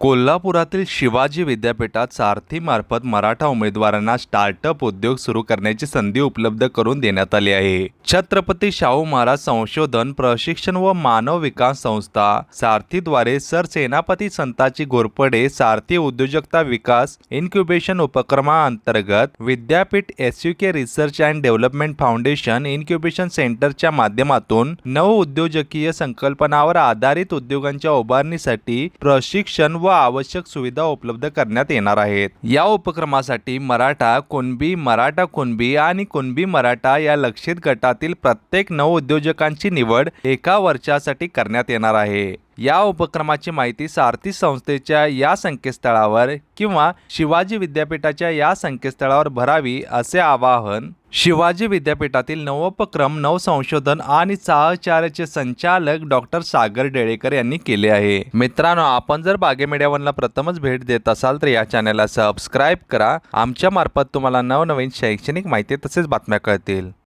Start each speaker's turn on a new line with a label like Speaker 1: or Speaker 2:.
Speaker 1: कोल्हापुरातील शिवाजी विद्यापीठात सारथीमार्फत मराठा उमेदवारांना स्टार्टअप उद्योग सुरू करण्याची संधी उपलब्ध करून देण्यात आली आहे. छत्रपती शाहू महाराज संशोधन प्रशिक्षण व मानव विकास संस्था सारथीद्वारे सरसेनापती संताची घोरपडे सारथी उद्योजकता विकास इन्क्युबेशन उपक्रमाअंतर्गत विद्यापीठ S U K research and development foundation incubation सेंटरच्या माध्यमातून नव उद्योजकीय संकल्पनावर आधारित उद्योगांच्या उभारणीसाठी प्रशिक्षण व आवश्यक सुविधा उपलब्ध करण्यात येणार आहेत. या उपक्रमासाठी मराठा कुणबी मराठा कुणबी आणि कुणबी मराठा या लक्षित गटातील प्रत्येक नव उद्योजकांची निवड एका वर्षासाठी करण्यात येणार आहे. या उपक्रमाची माहिती सारथी संस्थेच्या या संकेतस्थळावर किंवा शिवाजी विद्यापीठाच्या या संकेतस्थळावर भरावी असे आवाहन शिवाजी विद्यापीठातील नवोपक्रम नवसंशोधन आणि साहचार्याचे संचालक डॉक्टर सागर डेळेकर यांनी केले आहे. मित्रांनो आपण जर बागे मिडियावनला प्रथमच भेट देत असाल तर या चॅनलला सबस्क्राईब करा. आमच्या मार्फत तुम्हाला नवनवीन शैक्षणिक माहिती तसेच बातम्या कळतील.